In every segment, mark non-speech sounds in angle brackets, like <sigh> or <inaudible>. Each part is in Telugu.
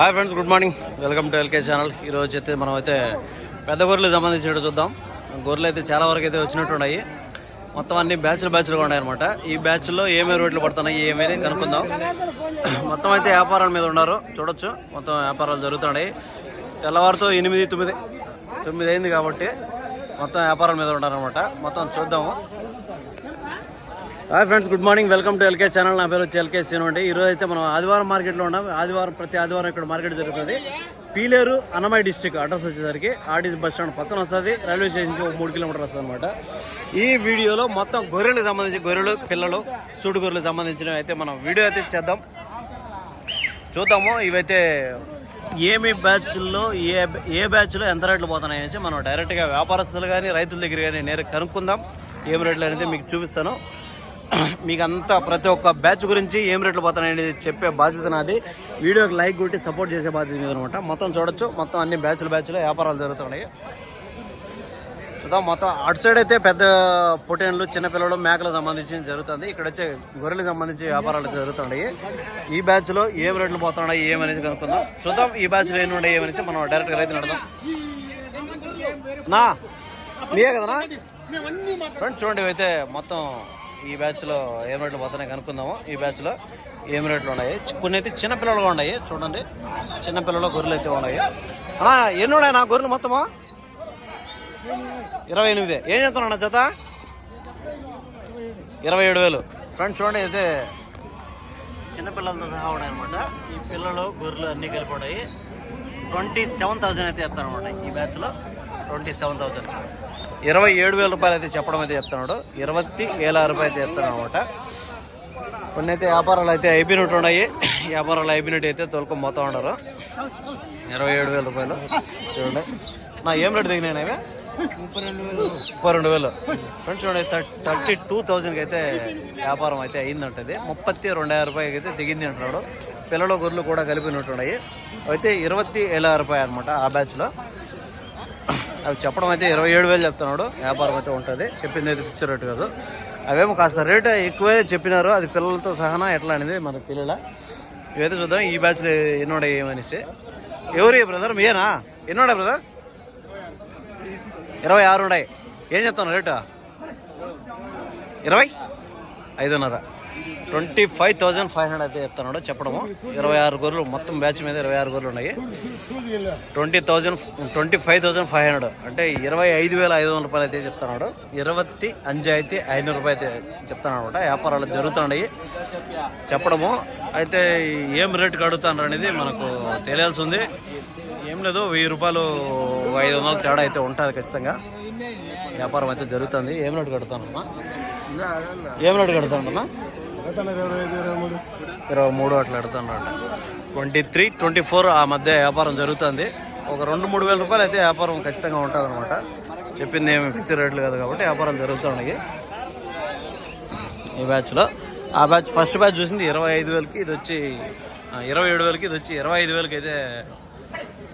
Hi friends good morning. Welcome to L K channel. ఈరోజు అయితే మనం అయితే పెద్ద గొర్రెలకు సంబంధించినట్టు చూద్దాం. గొర్రెలు అయితే చాలా వరకు అయితే వచ్చినట్టు ఉన్నాయి. మొత్తం అన్ని బ్యాచ్లు బ్యాచ్లుగా ఉన్నాయి అనమాట ఈ బ్యాచ్లో ఏమేమి రోడ్లు పడుతున్నాయి ఏమేమి కనుక్కుందాం. మొత్తం అయితే వ్యాపారాల మీద ఉన్నారు. చూడొచ్చు మొత్తం వ్యాపారాలు జరుగుతున్నాయి. తెల్లవారుతో ఎనిమిది తొమ్మిది తొమ్మిది అయింది కాబట్టి మొత్తం వ్యాపారాల మీద ఉన్నారనమాట మొత్తం చూద్దాము. Hi friends good morning welcome to L K channel నా పేరు వచ్చి ఎల్కే సీను అండి. ఈరోజు అయితే మనం ఆదివారం మార్కెట్లో ఉన్నాం. ఆదివారం ప్రతి ఆదివారం ఇక్కడ మార్కెట్ జరుగుతుంది. పీలేరు అన్నమయ్య డిస్టిక్ అడ్రస్ వచ్చేసరికి ఆర్డీస్ బస్ స్టాండ్ పక్కన వస్తుంది. రైల్వే స్టేషన్ ఒక మూడు కిలోమీటర్ వస్తుంది అనమాట ఈ వీడియోలో మొత్తం గొర్రెలకు సంబంధించి గొర్రెలు పిల్లలు సూటు గొర్రెలకు సంబంధించినవి అయితే మనం వీడియో అయితే చేద్దాం. చూద్దాము. ఇవైతే ఏమి బ్యాచ్లో ఏ ఏ బ్యాచ్లో ఎంత రేట్లు పోతున్నాయి అనేసి మనం డైరెక్ట్గా వ్యాపారస్తులు కానీ రైతుల దగ్గర కానీ నేరుగా కనుక్కుందాం. ఏం రేట్లు అనేది మీకు చూపిస్తాను. <clears throat> మీకు అంతా ప్రతి ఒక్క బ్యాచ్ గురించి ఏం రేట్లు పోతున్నాయి అనేది చెప్పే బాధ్యత నాది. వీడియోకి లైక్ కొట్టి సపోర్ట్ చేసే బాధ్యత మీద అనమాట మొత్తం చూడొచ్చు. మొత్తం అన్ని బ్యాచ్లు బ్యాచ్లు వ్యాపారాలు జరుగుతున్నాయి. చూద్దాం. మొత్తం అటు సైడ్ అయితే పెద్ద పొటేన్లు చిన్నపిల్లలు మేకలకు సంబంధించి జరుగుతుంది. ఇక్కడ వచ్చే గొర్రెలకు సంబంధించి వ్యాపారాలు జరుగుతున్నాయి. ఈ బ్యాచ్లో ఏం రేట్లు పోతున్నాయి ఏమనేది కనుక్కుందాం. చూద్దాం. ఈ బ్యాచ్లో ఏమి ఉన్నాయి ఏమనేసి మనం డైరెక్ట్ రైతు నడదాం నా నీయే కదనా ఫ్రెండ్స్ చూడండి ఇవైతే మొత్తం ఈ బ్యాచ్లో ఏం రేట్లు పోతున్నాయి కనుక్కుందాము. ఈ బ్యాచ్లో ఏం రేట్లు ఉన్నాయి? కొన్ని అయితే చిన్నపిల్లలు ఉన్నాయి. చూడండి. చిన్నపిల్లల గొర్రెలు అయితే ఉన్నాయి. అన్నా ఎన్ని ఉన్నాయి నా గొర్రెలు మొత్తము? ఇరవై ఎనిమిది. ఏం చెప్తున్నా జత? ఇరవై ఏడు వేలు. ఫ్రెండ్స్ చూడండి అయితే చిన్నపిల్లలతో సహా ఉన్నాయి అనమాట ఈ పిల్లలు గొర్రెలు అన్నీ కలిపి ఉన్నాయి. ట్వంటీ సెవెన్ థౌసండ్ అయితే చెప్తాను అనమాట ఈ బ్యాచ్లో ట్వంటీ సెవెన్ థౌజండ్ ఇరవై ఏడు వేల రూపాయలు అయితే చెప్పడం అయితే చెప్తున్నాడు. ఇరవై వేల రూపాయలు అయితే చెప్తున్నాడు అనమాట కొన్ని అయితే వ్యాపారాలు అయితే అయిపోయినట్టు ఉన్నాయి. వ్యాపారాలు అయిపోయినట్టు అయితే తోలుకొని పోతా ఉండరు ఇరవై ఏడు వేల రూపాయలు. చూడండి. నా ఏం రేటు దిగినాయి అవి? ముప్పై రెండు వేలు. ఫ్రెండ్స్ చూడండి థర్టీ టూ థౌజండ్కి అయితే వ్యాపారం అయితే అయిందంటది. ముప్పై రెండు వేల రూపాయలకి అయితే దిగింది అంటున్నాడు. పిల్లల గొర్రెలు కూడా కలిపినట్టున్నాయి అయితే ఇరవై ఏళ్ళ రూపాయలు అనమాట ఆ బ్యాచ్లో అవి చెప్పడం అయితే ఇరవై ఏడు వేలు చెప్తున్నాడు. వ్యాపారం అయితే ఉంటుంది. చెప్పింది అయితే ఫిక్చర్ రేట్ కాదు. అవేమో కాస్త రేట్ ఎక్కువే చెప్పినారు. అది పిల్లలతో సహనా ఎట్లా అనేది మనకు తెలియలా. ఇవైతే చూద్దాం. ఈ బ్యాచ్లో ఎన్నోడ ఏమనేసి. ఎవరు బ్రదర్ మీయేనా? ఎన్నోడా బ్రదర్ ఇరవై ఆరు ఉన్నాయి ఏం చెప్తాను రేటు? ఇరవై? ఐదున్నర. Twenty five thousand five hundred అయితే చెప్తున్నాడు. చెప్పడము. ఇరవై ఆరు గొర్రెలు మొత్తం బ్యాచ్ మీద ఇరవై ఆరు గొర్రెలు ఉన్నాయి. Twenty thousand twenty five thousand five hundred. అంటే ఇరవై ఐదు వేల ఐదు వందల రూపాయలు అయితే చెప్తున్నాడు. ఇరవై అంజు అయితే ఐనూరు రూపాయలు అయితే చెప్తాను అనమాట వ్యాపారాలు జరుగుతున్నాయి. చెప్పడము. అయితే ఏం రేటుకి అడుగుతాను అనేది మనకు తెలియాల్సి ఉంది. ఏం లేదు వెయ్యి రూపాయలు ఐదు వందల తేడా అయితే ఉంటుంది ఖచ్చితంగా. వ్యాపారం అయితే జరుగుతుంది. ఏం రేటు కడుతానమ్మా ఏం రేటు కడుతానమ్మా ఇరవై మూడు? అట్లా కడుతున్నాడు ట్వంటీ త్రీ ట్వంటీ ఫోర్ ఆ మధ్య వ్యాపారం జరుగుతుంది. ఒక రెండు మూడు వేల రూపాయలు అయితే వ్యాపారం ఖచ్చితంగా ఉంటుంది అనమాట చెప్పింది ఏమి ఫిక్స్ రేట్లు కాదు కాబట్టి వ్యాపారం జరుగుతున్నాయి ఈ బ్యాచ్లో ఆ బ్యాచ్ ఫస్ట్ బ్యాచ్ చూసింది ఇరవై ఐదు వేలకి ఇది వచ్చి ఇరవై ఏడు వేలకి ఇది వచ్చి ఇరవై ఐదు వేలకి అయితే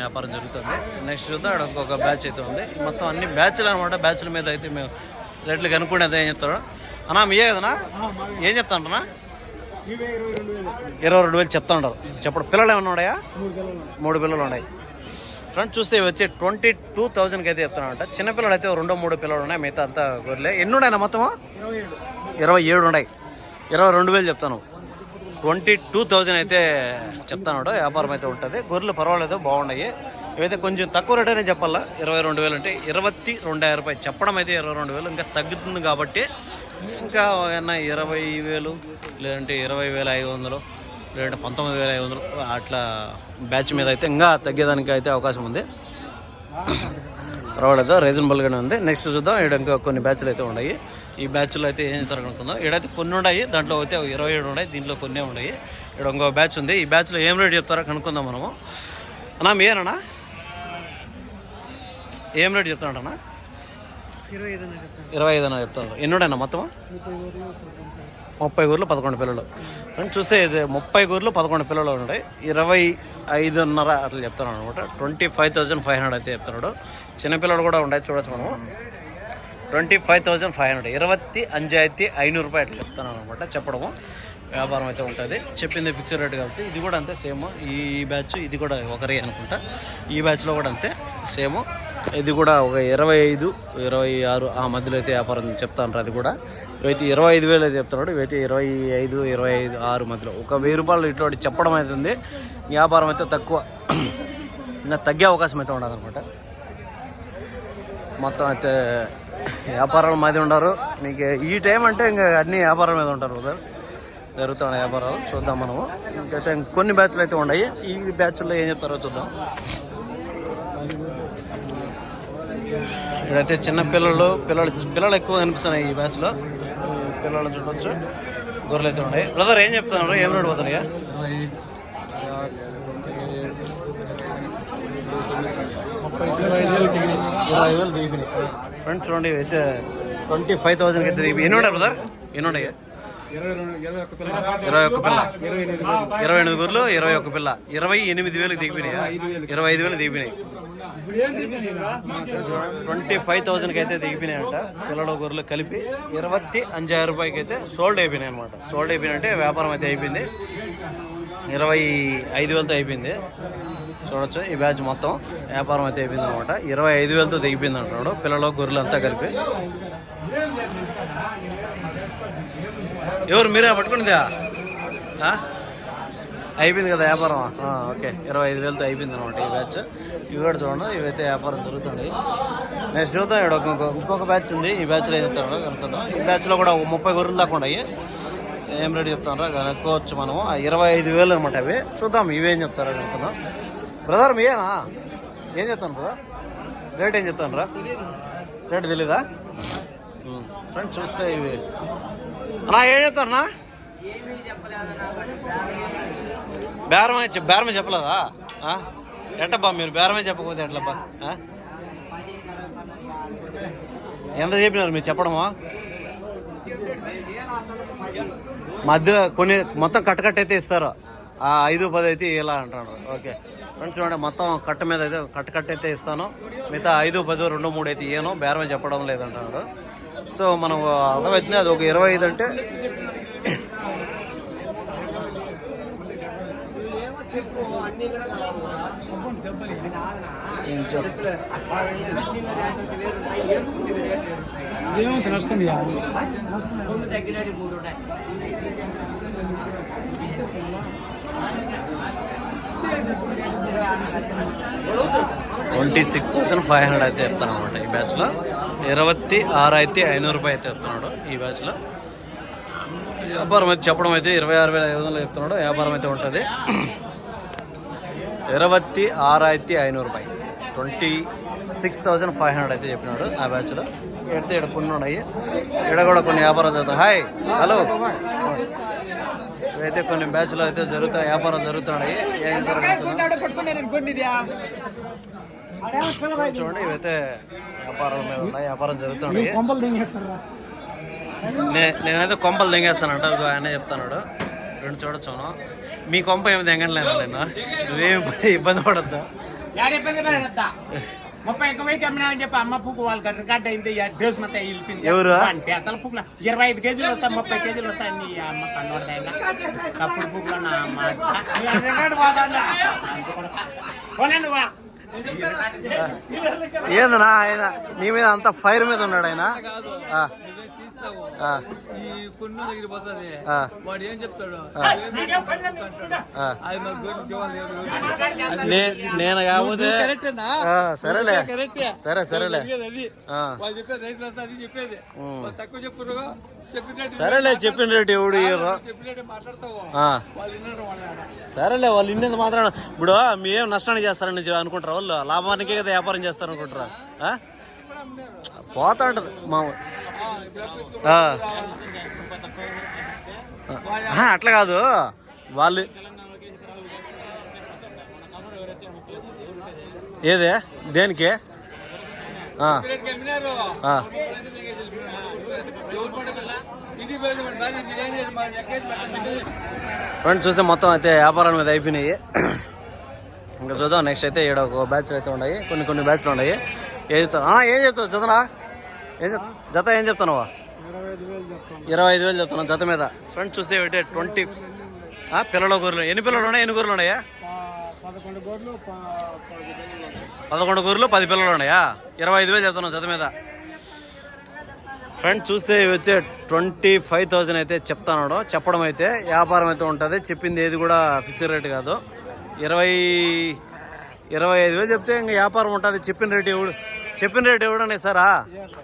వ్యాపారం జరుగుతుంది. నెక్స్ట్ చూద్దాం అక్కడ ఇంకొక బ్యాచ్ అయితే ఉంది. మొత్తం అన్ని బ్యాచ్లు అనమాట బ్యాచ్ల మీద అయితే మేము రేట్లు కనుక్కునేది ఏం చెప్తారో. అన్నా మీయే కదనా ఏం చెప్తా చెప్తాంటనా ఇరవై రెండు వేలు చెప్తా ఉంటారు. చెప్పడు పిల్లలు ఏమన్నా ఉన్నాయా? మూడు పిల్లలు ఉన్నాయి. ఫ్రెండ్స్ చూస్తే వచ్చి ట్వంటీ టూ థౌజండ్కి అయితే చెప్తున్నానంట చిన్న పిల్లలు అయితే రెండో మూడు పిల్లలు ఉన్నాయి. మిగతా అంతా గొర్రెలే. ఎన్ని ఉన్నాయి మొత్తము? ఇరవై ఏడు ఉన్నాయి. ఇరవై రెండు వేలు చెప్తాను. ట్వంటీ టూ థౌజండ్ అయితే చెప్తాను వ్యాపారం అయితే ఉంటుంది. గొర్రెలు పర్వాలేదు బాగున్నాయి. ఇవైతే కొంచెం తక్కువ రేట్ అయినా చెప్పాలా? ఇరవై రెండు వేలు అంటే ఇరవై రెండాయిరం రూపాయలు. చెప్పడం అయితే ఇరవై రెండు వేలు. ఇంకా తగ్గుతుంది కాబట్టి ఇంకా ఏమన్నా ఇరవై వేలు లేదంటే ఇరవై వేల ఐదు వందలు లేదంటే పంతొమ్మిది వేల ఐదు వందలు అట్లా బ్యాచ్ మీద అయితే ఇంకా తగ్గేదానికి అయితే అవకాశం ఉంది. పర్వాలేదు రీజనబుల్గానే ఉంది. నెక్స్ట్ చూద్దాం ఇక్కడ ఇంకా కొన్ని బ్యాచ్లు అయితే ఉన్నాయి. ఈ బ్యాచ్లో అయితే ఏం చేస్తారు ఇక్కడైతే కొన్ని ఉన్నాయి దాంట్లో అయితే ఇరవై ఏడు ఉన్నాయి దీంట్లో కొన్ని ఉన్నాయి. ఇక్కడ ఇంకో బ్యాచ్ ఉంది. ఈ బ్యాచ్లో ఏం రేట్ చెప్తారో కనుక్కుందాం మనము. అన్నా మీరేనా ఏం రేట్ చెప్తానంటనా ఇరవై ఐదు చెప్తాను ఎన్నుడైనా మొత్తం ముప్పై గూర్లు పదకొండు పిల్లలు. చూస్తే ఇది ముప్పై గూర్లు పదకొండు పిల్లలు ఉన్నాయి. ఇరవై ఐదున్నర అట్లా చెప్తాను అనమాట twenty five thousand five hundred అయితే చెప్తున్నాడు. చిన్నపిల్లలు కూడా ఉన్నాయి చూడొచ్చు మనము. Twenty five thousand five hundred. ఇరవై అంజాయితీ ఐనూరు రూపాయలు చెప్తాను అనమాట చెప్పడము. వ్యాపారం అయితే ఉంటుంది. చెప్పింది ఫిక్స్డ్ రేట్ కాబట్టి ఇది కూడా అంతే సేమ్. ఈ బ్యాచ్ ఇది కూడా ఒకరే అనుకుంటా. ఈ బ్యాచ్లో కూడా అంతే సేమ్. ఇది కూడా ఒక ఇరవై ఐదు ఇరవై ఆరు ఆ మధ్యలో అయితే వ్యాపారం చెప్తాను అది కూడా. ఇవైతే ఇరవై ఐదు వేలు అయితే చెప్తున్నాడు. ఇవైతే ఇరవై ఐదు ఇరవై ఐదు ఆరు మధ్యలో. ఒక వెయ్యి రూపాయలు ఇటువంటి చెప్పడం అవుతుంది వ్యాపారం అయితే తక్కువ. ఇంకా తగ్గే అవకాశం అయితే ఉండదనమాట మొత్తం అయితే వ్యాపారాల మీద ఉండరు. మీకు ఈ టైం అంటే ఇంకా అన్ని వ్యాపారం మీద ఉంటారు సార్ జరుగుతున్న వ్యాపారాలు చూద్దాం మనము. ఇంకైతే కొన్ని బ్యాచ్లు అయితే ఉన్నాయి. ఈ బ్యాచ్లో ఏం చెప్తారో చూద్దాం. ఇక్కడైతే చిన్న పిల్లలు పిల్లలు పిల్లలు ఎక్కువ కనిపిస్తున్నాయి ఈ బ్యాచ్లో. పిల్లలు చూడొచ్చు. గొర్రెలు అయితే ఉన్నాయి. బ్రదర్ ఏం చెప్తున్నారు? ఏం పోతున్నాయా ఇరవై వేలు ఫ్రెండ్స్ చూడండి అయితే ట్వంటీ ఫైవ్ థౌసండ్కి అయితే ఎన్ని ఉన్నాయి బ్రదర్? ఎన్ని ఉన్నాయి? ఇరవై ఒక్క పిల్ల. ఇరవై ఎనిమిది గొర్రెలు ఇరవై ఒక్క పిల్ల. ఇరవై ఎనిమిది వేలకు దిగిపోయినాయి? ఇరవై ఐదు వేలు. దిగిపోయినాయి. ట్వంటీ ఫైవ్ థౌసండ్కి అయితే దిగిపోయినాయంట. పిల్లల గొర్రెలు కలిపి ఇరవై అంజాయిరం రూపాయకి అయితే సోల్డ్ అయిపోయినాయి అనమాట సోల్డ్ అయిపోయినంటే వ్యాపారం అయితే అయిపోయింది. ఇరవై ఐదు వేలతో అయిపోయింది. చూడొచ్చు ఈ బ్యాచ్ మొత్తం. వ్యాపారం అయితే అయిపోయింది అనమాట ఇరవై ఐదు వేలతో దిగిపోయింది అంటున్నాడు. పిల్లలు గొర్రెలు అంతా కలిపి. ఎవరు మీరే పట్టుకునిదా ఆ? అయిపోయింది కదా వ్యాపారం? ఓకే. ఇరవై ఐదు వేలతో అయిపోయింది అనమాట ఈ బ్యాచ్. ఇవి కూడా చూడండి ఇవైతే వ్యాపారం జరుగుతుంది. నెక్స్ట్ చూద్దాం ఇక్కడ ఇంకొక ఇంకొక బ్యాచ్ ఉంది. ఈ బ్యాచ్లో ఏం చెప్తాడో కనుక్కుందాం. ఈ బ్యాచ్లో కూడా ఒక ముప్పై గొర్రెలు దాకా ఉన్నాయి. ఏం రేటు చెప్తానరా? కనుక్కోవచ్చు మనము. ఇరవై ఐదు వేలు అనమాట అవి. చూద్దాం ఇవేం చెప్తారో కనుక్కుందాం. బ్రదర్ మీయేనా? ఏం చెప్తాను బ్రదర్? రేట్ ఏం చెప్తాను రా రేట్ తెలీదా? ఫ్రెండ్స్ చూస్తే ఇవి. అన్నా ఏం చెప్తారన్నా బేరమే చెప్ బేరమే చెప్పలేదా? ఎట్టబ్బా మీరు బేరమే చెప్పకపోతే ఎట్లబ్బా? ఎంత చెప్పినారు మీరు చెప్పడమా? మధ్యలో కొన్ని మొత్తం కట్టకట్టయితే ఇస్తారు. ఐదు పది అయితే ఇలా అంటారు ఓకే. ఫ్రెండ్స్ చూడండి మొత్తం కట్ట మీద అయితే కట్ట కట్ట అయితే ఇస్తాను. మిగతా ఐదు పది రెండు మూడు అయితే ఇయ్యను. బేరమే చెప్పడం లేదంటున్నాడు సో మనం అర్థమవుతుంది అది ఒక ఇరవై ఐదు అంటే నష్టం twenty six thousand five hundred అయితే చెప్తాను అనమాట ఈ బ్యాచ్లో ఇరవై ఆరు అయితే ఐనూరు రూపాయలు అయితే చెప్తున్నాడు ఈ బ్యాచ్లో వ్యాపారం అయితే చెప్పడం అయితే ఇరవై ఆరు వేల ఐదు వందలు చెప్తున్నాడు. వ్యాపారం అయితే ఉంటుంది. ఇరవై ఆరు ఐనూరు రూపాయి twenty six thousand five hundred అయితే చెప్పినాడు ఆ బ్యాచ్లో ఎడితే ఇక్కడ కొన్ని ఉన్నాయి. ఇక్కడ కూడా కొన్ని వ్యాపారాలు చదువుతాయి హాయ్ హలో ఇవైతే కొన్ని బ్యాచ్లో అయితే జరుగుతాయి వ్యాపారాలు జరుగుతున్నాయి. చూడండి ఇవైతే వ్యాపారం మీద ఉన్నాయి వ్యాపారం జరుగుతున్నాయి. నేనైతే కొంపలు దెంగేస్తానంట ఇదిగో ఆయనే చెప్తాడు రెండు చూడొచ్చు మీ కొంప ఏమి దెంగట్లేదు నేను నువ్వేం ఇబ్బంది పడద్దు? ముప్పై ఒక్క వెయ్యి అమ్మినా అని చెప్పి అమ్మ పూకు వాళ్ళు రికార్డ్ అయింది డ్రెస్ మొత్తం ఇల్పింది. ఎవరు? పేతల పూకుల ఇరవై ఐదు కేజీలు వస్తాయి ముప్పై కేజీలు వస్తాయి నీ అమ్మ కన్నోడదాయంగా కప్పుడు పూకులో నా అమ్మ నువ్వా ఏందనా ఆయన నీ మీద అంత ఫైర్ మీద ఉన్నాడు ఆయన? ఈ పున్ను ఎగిరిపోతుంది ఆ, వాడు ఏం చెప్తాడు. అది మాకు నేను కాకపోతే సరేలే. కరెక్టే. సరే సరేలే. చెప్పేది అది. వాళ్ళు చెప్పేది రైతులు అది తక్కువ చెప్పురు సరేలే చెప్పిన రేటు ఎవడు సరేలే వాళ్ళు ఇన్నేది మాత్రం ఇప్పుడు మీ ఏం నష్టానికి చేస్తారని అనుకుంటారా వాళ్ళు? లాభానికే కదా వ్యాపారం చేస్తారు అనుకుంటారా ఆ? పోతా ఉంటది మామూలు అట్లా కాదు. వాళ్ళు ఏదే? దేనికి? ఆ, ఆ. ఫ్రెండ్స్ చూస్తే మొత్తం అయితే వ్యాపారాల మీద అయిపోయినాయి. ఇంకా చూద్దాం నెక్స్ట్ అయితే ఇక్కడ ఒక బ్యాచ్ అయితే ఉన్నాయి. కొన్ని కొన్ని బ్యాచ్లు ఉన్నాయి. ఏం చెప్తాను ఆ, ఏం చెప్తావు? జతనా? ఏం చెప్తావు జత ఏం చెప్తున్నావా? ఇరవై ఐదు వేలు చెప్తాను ఇరవై ఐదు వేలు చెప్తున్నాం జత మీద. ఫ్రెండ్స్ చూస్తే ఏంటి ట్వంటీ పిల్లల గొర్రెలు. ఎన్ని పిల్లలు ఉన్నాయి? ఎన్ని గొర్రెలు ఉన్నాయా? పదకొండు గొర్రెలు పది పిల్లలు ఉన్నాయా. ఇరవై ఐదు వేలు చెప్తున్నాం జత మీద. ఫ్రెండ్స్ చూస్తే ఇవైతే ట్వంటీ ఫైవ్ థౌజండ్ అయితే చెప్తాను చెప్పడం అయితే వ్యాపారం అయితే ఉంటుంది. చెప్పింది ఏది కూడా ఫిక్స్డ్ రేట్ కాదు. ఇరవై ఇరవై ఐదు వేలు చెప్తే ఇంకా వ్యాపారం ఉంటుంది. చెప్పిన రేటు ఎవడు చెప్పిన రేటు ఎవడన్నా ఇస్తారా?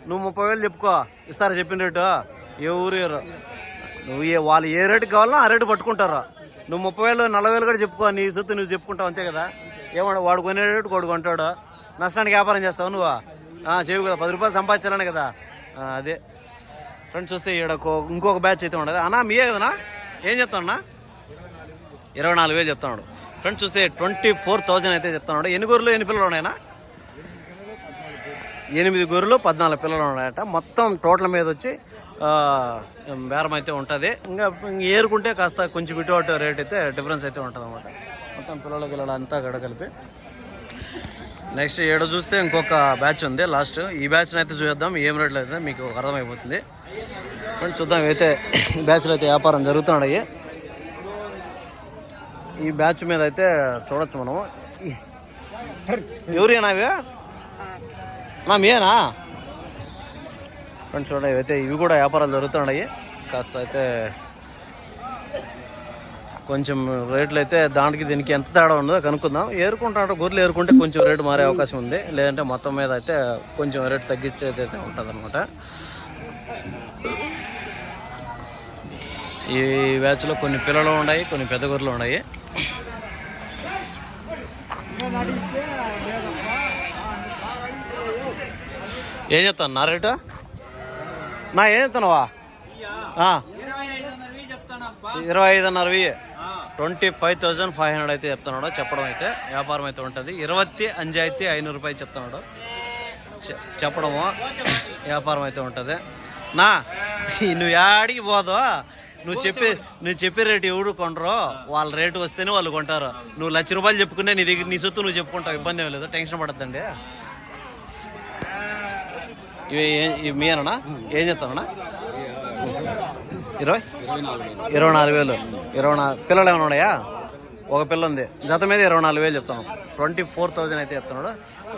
నువ్వు ముప్పై వేలు చెప్పుకో. ఇస్తారా చెప్పిన రేటు? ఎవరు ఇవ్వరు. నువ్వు ఏ వాళ్ళు ఏ రేటు కావాలో ఆ రేటు పట్టుకుంటారు. నువ్వు ముప్పై వేలు నలభై వేలు కూడా చెప్పుకో. నీ సొత్తు నువ్వు చెప్పుకుంటావు అంతే కదా? ఏమన్నా వాడు కొనే రేటు కొడుకు అంటాడు నష్టానికి వ్యాపారం చేస్తావు నువ్వు. చేయవు కదా. పది రూపాయలు సంపాదించాలని కదా. అదే. ఫ్రెండ్స్ చూస్తే ఈడ ఇంకొక బ్యాచ్ అయితే ఉండదు అన్నా మీయే కదనా ఏం చెప్తాడన్నా ఇరవై నాలుగు వేలు చెప్తున్నాడు ఫ్రెండ్స్ చూస్తే ట్వంటీ ఫోర్ థౌజండ్ అయితే చెప్తున్నాడు ఎన్ని గొర్రెలు ఎన్ని పిల్లలు ఉన్నాయన్నా? ఎనిమిది గొర్రెలు పద్నాలుగు పిల్లలు ఉన్నాయట. మొత్తం టోటల్ మీద వచ్చి బేరం అయితే ఉంటుంది. ఇంకా ఇంక ఏరుకుంటే కాస్త కొంచెం ఇటు అటు రేట్ అయితే డిఫరెన్స్ అయితే ఉంటుంది అనమాట మొత్తం పిల్లలు పిల్లలు అంతా గడ కలిపి. నెక్స్ట్ ఏడో చూస్తే ఇంకొక బ్యాచ్ ఉంది లాస్ట్ ఈ బ్యాచ్ని అయితే చూద్దాం ఏం రేట్లు అయితే మీకు అర్థమైపోతుంది. ఫ్రెండ్స్ చూద్దాం అయితే ఈ బ్యాచ్లో అయితే వ్యాపారం జరుగుతున్నాయి ఈ బ్యాచ్ మీద అయితే చూడొచ్చు మనము. ఈ- ఎవరేనా ఇవి నా మీయేనా? ఫ్రెండ్స్ చూడండి అయితే ఇవి కూడా వ్యాపారాలు జరుగుతున్నాయి. కాస్త అయితే కొంచెం రేట్లు అయితే దానికి దీనికి ఎంత తేడా ఉందో కనుక్కుందాం. ఏరుకుంటాడు గొర్రెలు ఏరుకుంటే కొంచెం రేటు మారే అవకాశం ఉంది. లేదంటే మొత్తం మీద అయితే కొంచెం రేటు తగ్గించేది అయితే ఉంటుంది అనమాట ఈ బ్యాచ్లో కొన్ని పిల్లలు ఉన్నాయి కొన్ని పెద్ద గొర్రెలు ఉన్నాయి. ఏం చెప్తాను నా రేటు? నా ఏం చెప్తున్నావా. ఇరవై ఐదున్నర వెయ్యి twenty five thousand five hundred అయితే చెప్తున్నాడు. చెప్పడం అయితే వ్యాపారం అయితే ఉంటుంది. ఇరవత్తి అంజాయితీ ఐనూరు రూపాయలు చెప్తున్నాడు. చెప్పడము వ్యాపారం అయితే ఉంటుంది. నా నువ్వు యాడికి పోదో నువ్వు చెప్పి నువ్వు చెప్పే రేటు ఎవడు కొనరో వాళ్ళ రేటు వస్తేనే వాళ్ళు కొంటారు. నువ్వు లక్ష రూపాయలు చెప్పుకునే నీ దగ్గర నీ సొత్తు నువ్వు చెప్పుకుంటావు. ఇబ్బంది ఏం లేదు. టెన్షన్ పడద్దండి. ఇవి ఏ- ఇవి మీరేనా ఏం చెప్తానన్నా ఇరవై? ఇరవై నాలుగు వేలు. ఇరవై నాలుగు పిల్లలు ఏమైనా ఉన్నాయా? ఒక పిల్ల ఉంది. జత మీద ఇరవై నాలుగు వేలు చెప్తాను. ట్వంటీ ఫోర్ థౌజండ్ అయితే చెప్తున్నాడు.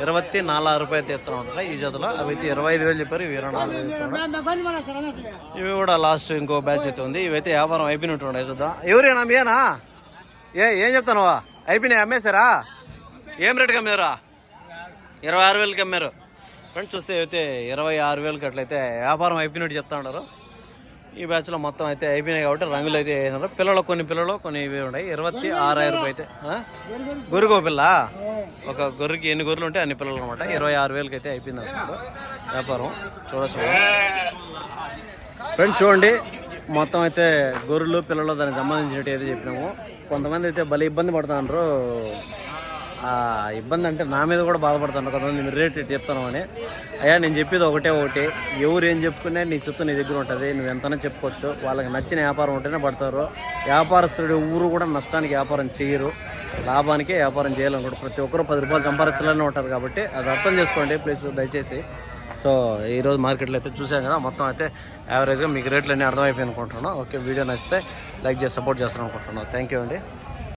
ఇరవై నాలుగు రూపాయలు అయితే చెప్తున్నాడు ఈ జతలో. అవి అయితే ఇరవై ఐదు వేలు చెప్పారు. ఇవి ఇరవై నాలుగు వేలు చెప్తున్నాడు ఇవి కూడా లాస్ట్ ఇంకో బ్యాచ్ అయితే ఉంది. ఇవైతే వ్యాపారం అయిపోయినట్టు ఉన్నాయి. చూద్దాం. ఎవరేనా? మీనా ఏ ఏం చెప్తానువా అయిపోయినాయి? అమ్మేశారా? ఏం రేటుకి అమ్మారా ఇరవై ఆరు వేలకి అమ్మారు. ఫ్రెండ్స్ చూస్తే అయితే ఇరవై ఆరు వేలకి అట్లయితే వ్యాపారం అయిపోయినట్టు చెప్తా ఉన్నారు. ఈ బ్యాచ్లో మొత్తం అయితే అయిపోయినాయి కాబట్టి రంగులు అయితే వేసినారు. పిల్లలు కొన్ని పిల్లలు కొన్ని ఇవి ఉన్నాయి. ఇరవై ఆరు రూపాయలు అయితే గొర్రెకో పిల్ల? ఒక గొర్రెకి ఎన్ని గొర్రెలు ఉంటే అన్ని పిల్లలు అనమాట ఇరవై ఆరు వేలకి అయితే అయిపోయింది అన్నమాట వ్యాపారం. చూడొచ్చు. ఫ్రెండ్స్ చూడండి. మొత్తం అయితే గొర్రెలు పిల్లలు దానికి సంబంధించినట్టు అయితే చెప్పినాము. కొంతమంది అయితే భలే ఇబ్బంది పడుతున్నారు. ఇబ్బంది అంటే నా మీద కూడా బాధపడుతున్నారు కదా మీరు రేట్ ఇటు చెప్తాను అని. అయ్యా నేను చెప్పేది ఒకటే ఒకటి. ఎవరు ఏం చెప్పుకునే నీ సొత్తు నీ దగ్గర ఉంటుంది. నువ్వు ఎంతనే చెప్పుకోవచ్చు వాళ్ళకి నచ్చిన వ్యాపారం ఉంటేనే పడతారు. వ్యాపారస్తుడు ఊరు కూడా నష్టానికి వ్యాపారం చేయరు. లాభానికే వ్యాపారం చేయాలనుకుంటారు ప్రతి ఒక్కరు పది రూపాయలు సంపాదించాలని ఉంటారు కాబట్టి అది అర్థం చేసుకోండి ప్లీజ్ దయచేసి. సో ఈరోజు మార్కెట్లో అయితే చూసాం కదా మొత్తం అయితే యావరేజ్గా మీకు రేట్లు అన్నీ అర్థమైపోయి అనుకుంటున్నాను. ఓకే వీడియో నచ్చితే లైక్ చేసి సపోర్ట్ చేస్తాను అనుకుంటున్నాను. థ్యాంక్ యూ అండి.